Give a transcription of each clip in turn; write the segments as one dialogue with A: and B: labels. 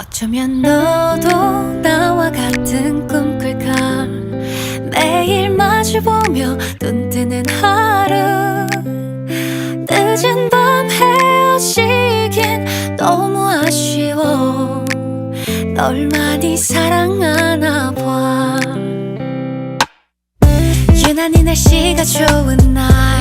A: 어쩌면 너도 나와 같은 꿈 꿀까 매일 마주보며 눈 뜨는 하루. 늦은 밤 헤어지긴 너무 아쉬워. 널 많이 사랑하나 봐. 유난히 날씨가 좋은 날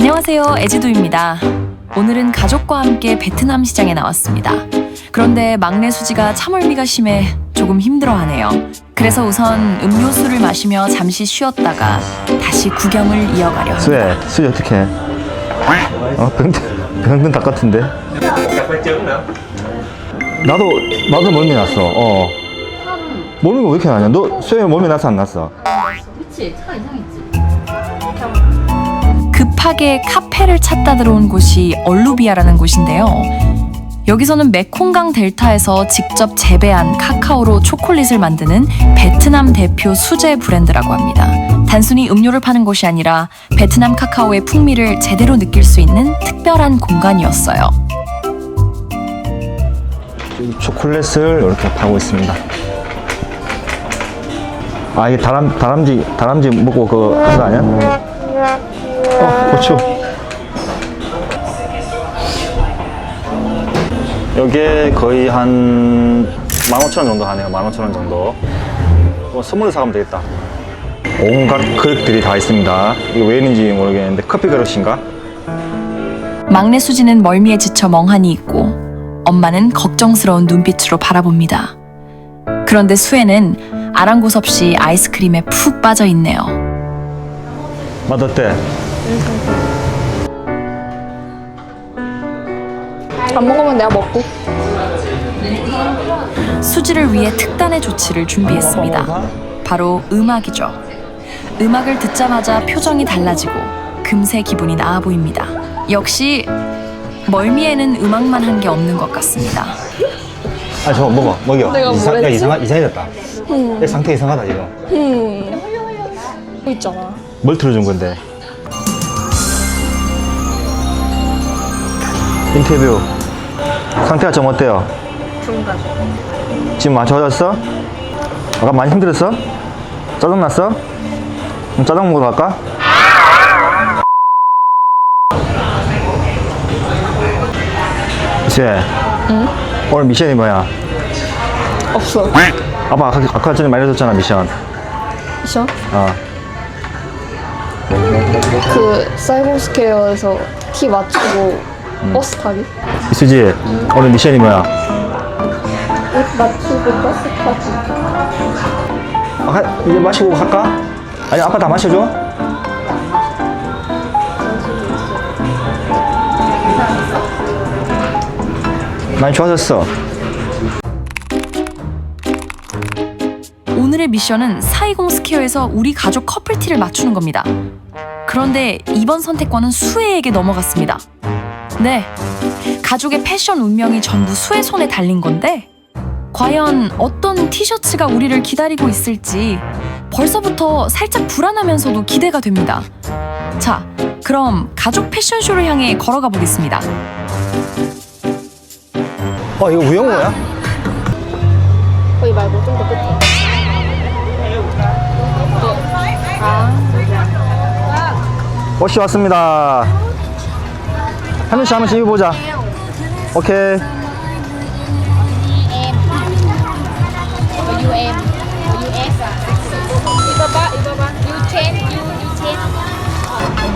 B: 안녕하세요. 에지도입니다. 오늘은 가족과 함께 베트남 시장에 나왔습니다. 그런데 막내 수지가 참을미가 심해 조금 힘들어하네요. 그래서 우선 음료수를 마시며 잠시 쉬었다가 다시 구경을 이어가려 합니다.
C: 수혜, 수혜 어떻게 해? 어, 병든, 병든 닭 같은데? 나도, 나도 멀미 났어, 어. 멀미가 왜 이렇게 나냐? 너 수혜 멀미 났어, 안 났어?
B: 급하게 카페를 찾다 들어온 곳이 얼루비아라는 곳인데요. 여기서는 메콩강 델타에서 직접 재배한 카카오로 초콜릿을 만드는 베트남 대표 수제 브랜드라고 합니다. 단순히 음료를 파는 곳이 아니라 베트남 카카오의 풍미를 제대로 느낄 수 있는 특별한 공간이었어요.
C: 초콜릿을 이렇게 파고 있습니다. 아, 이게 다람, 다람쥐, 다람쥐 먹고 그거 그거 아니야? 어, 고추. 여기에 거의 한 15,000원 정도 하네요. 15,000원 정도. 뭐 선물로 사가면 되겠다. 온갖 그릇들이 다 있습니다. 이게 왜 있는지 모르겠는데 커피 그릇인가?
B: 막내 수지는 멀미에 지쳐 멍하니 있고 엄마는 걱정스러운 눈빛으로 바라봅니다. 그런데 수혜는 아랑곳 없이 아이스크림에 푹 빠져 있네요.
C: 맛 어때?
D: 안 먹으면 내가 먹고.
B: 수지를 위해 특단의 조치를 준비했습니다. 바로 음악이죠. 음악을 듣자마자 표정이 달라지고 금세 기분이 나아 보입니다. 역시 멀미에는 음악만 한 게 없는 것 같습니다.
C: 아, 저거 먹어. 먹여.
D: 내가
C: 이상, 야,
D: 뭐랬지?
C: 이상하, 이상해졌다.
D: 음.
C: 내 상태 이상하다, 지금.
D: 음. 뭐 있잖아.
C: 뭘 틀어준 건데? 인터뷰. 상태가 좀 어때요? 중간. 지금 많이 좋아졌어? 아까 많이 힘들었어? 짜증났어? 그럼 짜장 먹으러 갈까? 쟤. 오늘 미션이 뭐야?
D: 없어.
C: 아빠 아까, 아까 전에 말해줬잖아 미션.
D: 미션?
C: 어.
D: 그 사이버스퀘어에서 키 맞추고 버스 타기?
C: 이수지 오늘 미션이 뭐야?
D: 옷 맞추고 버스 타기.
C: 아, 이제 마시고 갈까? 아니 아빠 다 마셔줘? 많이 좋아졌어
B: 오늘의 미션은 사이공 스퀘어에서 우리 가족 커플티를 맞추는 겁니다. 그런데 이번 선택권은 수혜에게 넘어갔습니다. 네. 가족의 패션 운명이 전부 수혜 손에 달린 건데, 과연 어떤 티셔츠가 우리를 기다리고 있을지 벌써부터 살짝 불안하면서도 기대가 됩니다. 자, 그럼 가족 패션쇼를 향해 걸어가 보겠습니다.
C: 어 이거 우영우야?
D: 거기 말고 좀 더 끝에.
C: 옷이 왔습니다 한 명씩 한 번씩 입어보자. 오케이.
E: U U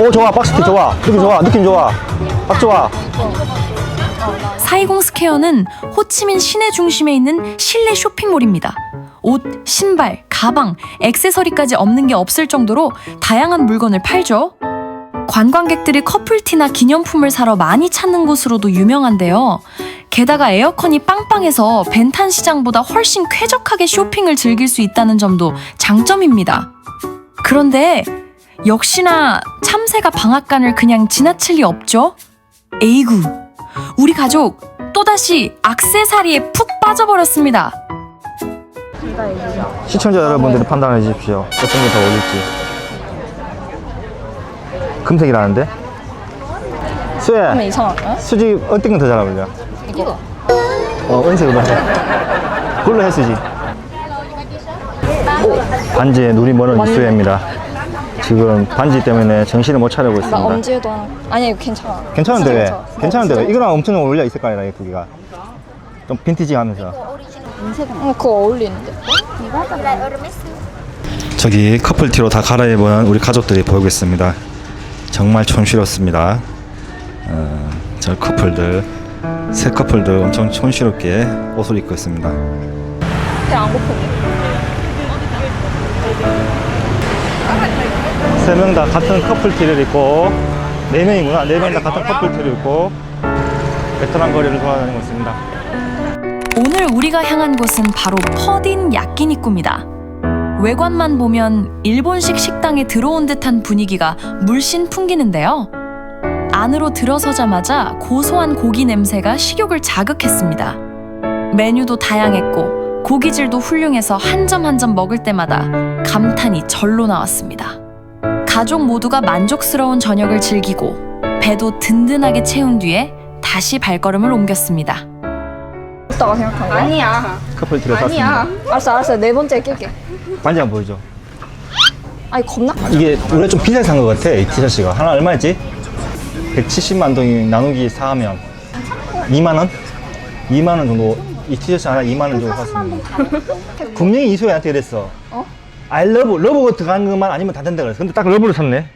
E: U
C: 오 좋아. 박스티 좋아. 느낌 좋아. 느낌 좋아. 딱 좋아.
B: 사이공 스퀘어는 호치민 시내 중심에 있는 실내 쇼핑몰입니다. 옷, 신발, 가방, 액세서리까지 없는 게 없을 정도로 다양한 물건을 팔죠. 관광객들이 커플티나 기념품을 사러 많이 찾는 곳으로도 유명한데요. 게다가 에어컨이 빵빵해서 벤탄 시장보다 훨씬 쾌적하게 쇼핑을 즐길 수 있다는 점도 장점입니다. 그런데 역시나 참새가 방앗간을 그냥 지나칠 리 없죠? 에이구, 우리 가족 또다시 악세사리에 푹 빠져버렸습니다.
C: 시청자 여러분들이 판단해 주십시오. 어떤 게 더 어울릴지. 금색이라는데? 수혜,
D: 이상할까?
C: 수지 어떤 게 더 잘 어울려?
D: 이거.
C: 어, 은색으로 해. 그걸로 해, 수지. 반지에 눈이 멀은 이수혜입니다. 지금 반지 때문에 정신을 못 차리고
D: 나
C: 있습니다.
D: 엄지에도 하나. 아니 이거 괜찮아.
C: 괜찮은데 왜?
D: 진짜 괜찮아.
C: 괜찮은데 왜? 이거랑 엄청 어울려 있을 거 아니라 이 두 개가. 좀 빈티지 하면서.
D: 응 그거 어울리는데.
C: 저기 커플티로 다 갈아입은 우리 가족들이 보이고 있습니다. 정말 촌스럽습니다. 어, 저 커플들, 새 커플들 엄청 촌스럽게 옷을 입고 있습니다.
D: 그냥 안 고픈데.
C: 세 명 다 같은 커플 티를 입고 네 명이구나. 네 명 다 같은 커플 티를 입고 베트남 거리를 돌아다니고 있습니다.
B: 오늘 우리가 향한 곳은 바로 퍼딘 야끼니꾸입니다. 외관만 보면 일본식 식당에 들어온 듯한 분위기가 물씬 풍기는데요. 안으로 들어서자마자 고소한 고기 냄새가 식욕을 자극했습니다. 메뉴도 다양했고 고기질도 훌륭해서 한 점 한 점 먹을 때마다 감탄이 절로 나왔습니다. 가족 모두가 만족스러운 저녁을 즐기고 배도 든든하게 채운 뒤에 다시 발걸음을 옮겼습니다.
D: 없다가 생각한 거야?
E: 아니야.
C: 커플티를 샀습니다.
D: 알았어 알았어 네 번째 낄게.
C: 반지 한번 보여줘.
D: 아니 겁나.
C: 이게 원래 좀 비싸게 산 것 같아 이 티셔츠가 하나 얼마였지? 170만 동이 나누기 4하면 2만 원? 2만 원 정도 이 티셔츠 하나 2만 원 정도 샀습니다 분명히 이소희한테 이랬어
D: 어?
C: I love, 러브가 들어간 것만 아니면 다 된다 그랬어 근데 딱 러브를 샀네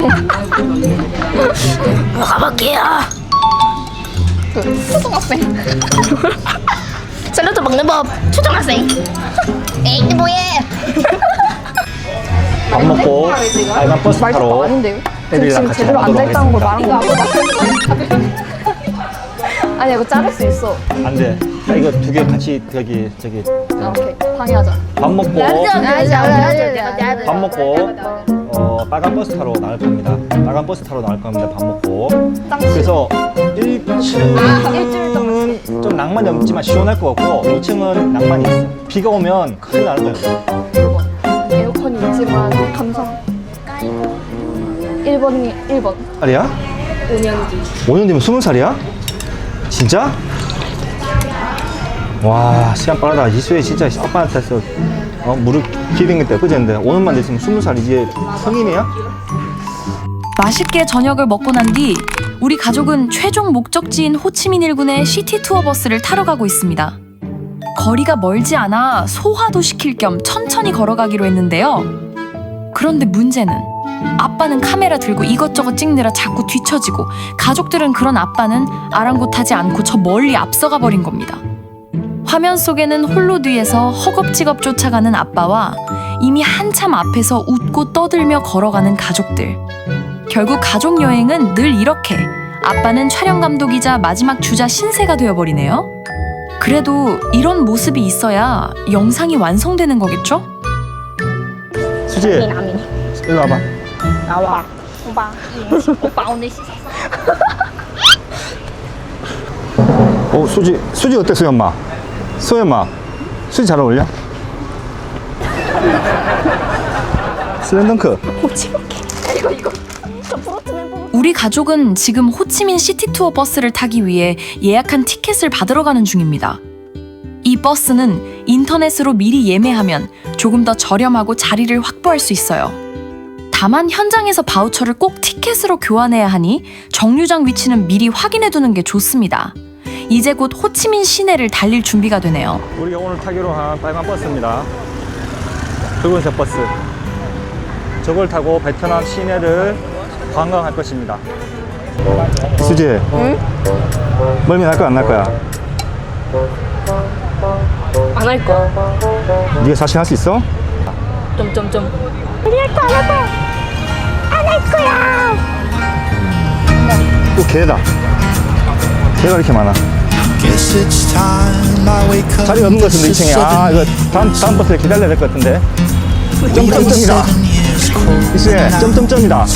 E: 초등학생. 샐러드 먹는 법. 초등학생. 에이, 뭐해?
C: 밥 먹고 빨간 버스
D: 말도
C: 타러
D: 아닌데요?
C: 애들이랑
D: 지금
C: 같이
D: 제대로
C: 가도록
D: 앉아있다는 걸 말한 거 아니 이거 자를 수 있어.
C: 안돼 이거 두 개 같이 저기 저기
D: 아, 오케이 방해하자.
C: 밥 먹고
E: 밥밥
C: 먹고 어, 빨간 버스 타러 나갈 겁니다. 빨간 버스 타러 나갈 겁니다. 밥 먹고. 그래서 1층은 좀 낭만이 없지만 시원할 것 같고 2층은 낭만이 있어. 비가 오면 큰일 나는 거예요.
D: 에어컨이 있지만 감성. 1번이 1번.
C: 살이야? 5년 뒤. 5년 뒤면 20살이야? 진짜? 와 시간 빠르다. 이수혜 진짜 아빠한테서 어, 무릎 때 그제인데 5년만 됐으면 20살 이제 성인이야?
B: 맛있게 저녁을 먹고 난 뒤 우리 가족은 최종 목적지인 호치민 일군의 시티 투어 버스를 타러 가고 있습니다. 거리가 멀지 않아 소화도 시킬 겸 천천히 걸어가기로 했는데요. 그런데 문제는 아빠는 카메라 들고 이것저것 찍느라 자꾸 뒤처지고 가족들은 그런 아빠는 아랑곳하지 않고 저 멀리 앞서가 버린 겁니다. 화면 속에는 홀로 뒤에서 허겁지겁 쫓아가는 아빠와 이미 한참 앞에서 웃고 떠들며 걸어가는 가족들. 결국 가족 여행은 늘 이렇게 아빠는 촬영 감독이자 마지막 주자 신세가 되어버리네요. 그래도 이런 모습이 있어야 영상이 완성되는 거겠죠?
C: 수지 일로 와봐.
E: 나와. 오빠. 오빠 오늘 씻었어.
C: 어 수지 수지 어때? 수희 엄마 수지 잘 어울려? 슬램덩크
B: 우리 가족은 지금 호치민 시티 투어 버스를 타기 위해 예약한 티켓을 받으러 가는 중입니다. 이 버스는 인터넷으로 미리 예매하면 조금 더 저렴하고 자리를 확보할 수 있어요. 다만 현장에서 바우처를 꼭 티켓으로 교환해야 하니 정류장 위치는 미리 확인해 두는 게 좋습니다. 이제 곧 호치민 시내를 달릴 준비가 되네요.
C: 우리가 오늘 타기로 한 빨간 버스입니다 붉은색 버스 저걸 타고 베트남 시내를 관광할 것입니다 수지 응? 멀미 날 거야 안 날 거야?
D: 안 할 거야.
C: 네가 자신 할 수 있어?
D: 점점점.
C: 또 개다 개가 이렇게 많아
F: Guess it's time I wake up.
C: 자리가 없는 것 같은데 2층에 아 이거 다음 다음 버스를 기다려야 될 것 같은데 점점점이다 이제 점점점이다.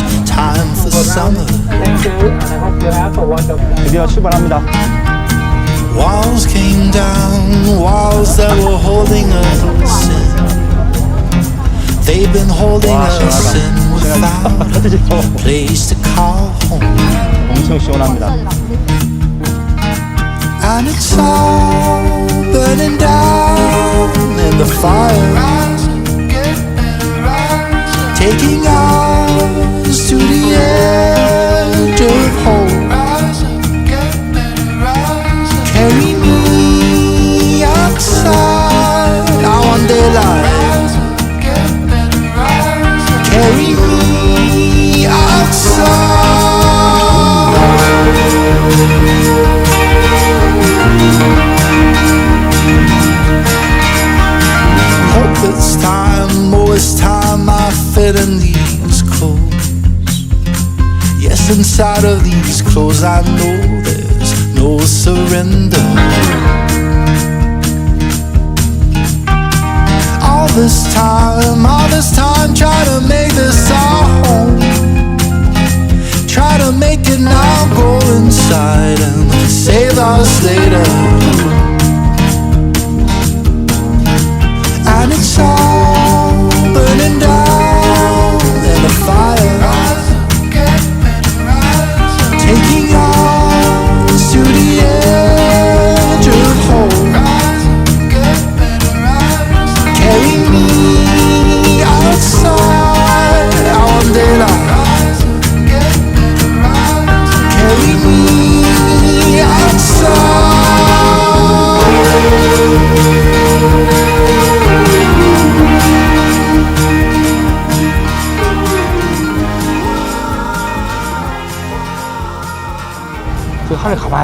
C: 드디어 출발합니다
F: Walls came down, walls that were holding us in. They've been holding
C: 와
F: us in without a place to call home.
C: 엄청 시원합니다
F: And it's all burning down in the fire. Taking us to the edge of hope. Yes, inside of these clothes, I know there's no surrender. All this time, all this time, try to make this our home. Try to make it now, go inside and save us later.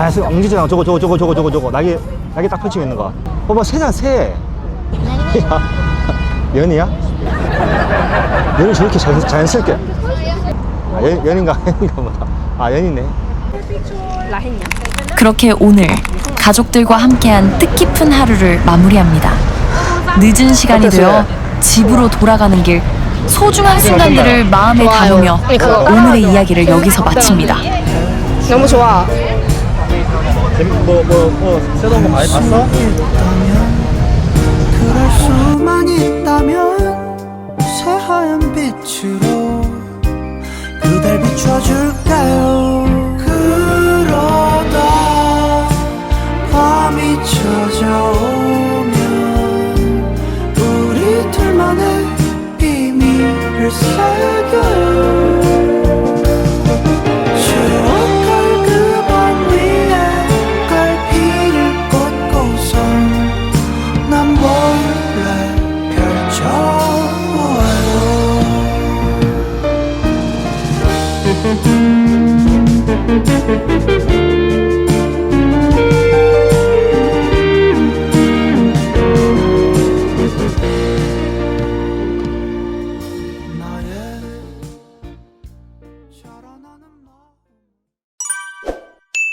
C: 가만히 있어 엉기잖아 저거 저거 저거 저거 저거 저거 날개 날개 딱 펼치고 있는 거 봐봐 새잖아 새 야, 연이야? 연이 저렇게 자연, 자연스럽게 아, 연, 연인가 연인가 보다 아 연이네
B: 그렇게 오늘 가족들과 함께한 뜻깊은 하루를 마무리합니다. 늦은 시간이 되어 집으로 돌아가는 길 소중한 순간들을 마음에. 담으며. 오늘의 이야기를 여기서 마칩니다.
D: 너무 좋아.
C: 뭐, 뭐, 뭐, 새로운 거 많이 봤어?
F: 그럴 수만 있다면 새하얀 빛으로 그댈 비춰줄까요